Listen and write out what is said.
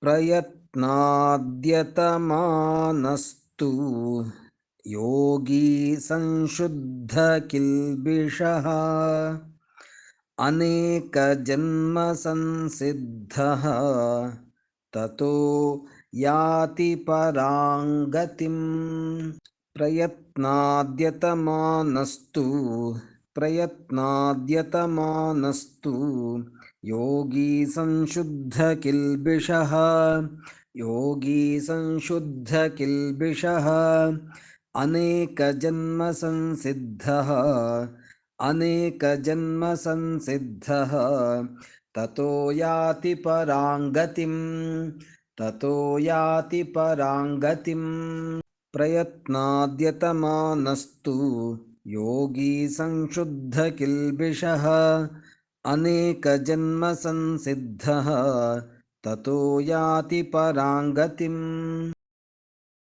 प्रयत्नाद्यतमानस्तु। योगी संशुद्धकिल्बिषः। अनेकजन्मसंसिद्धः। ततो याति पराङ्गतिम्। प्रयत्नाद्यतमानस्तु प्रयत्नाद्यतमानस्तु। योगी संशुद्धकिल्बिषः। योगी संशुद्धकिल्बिषः। अनेकजन्मसंसिद्धः। अनेकजन्मसंसिद्धः। ततो याति पराङ्गतिम्। ततो याति पराङ्गतिम्। प्रयत्नाद्यतमानस्तु योगी संशुद्धकिल्बिषः अनेकजन्मसंसिद्धः ततो याति पराङ्गतिम्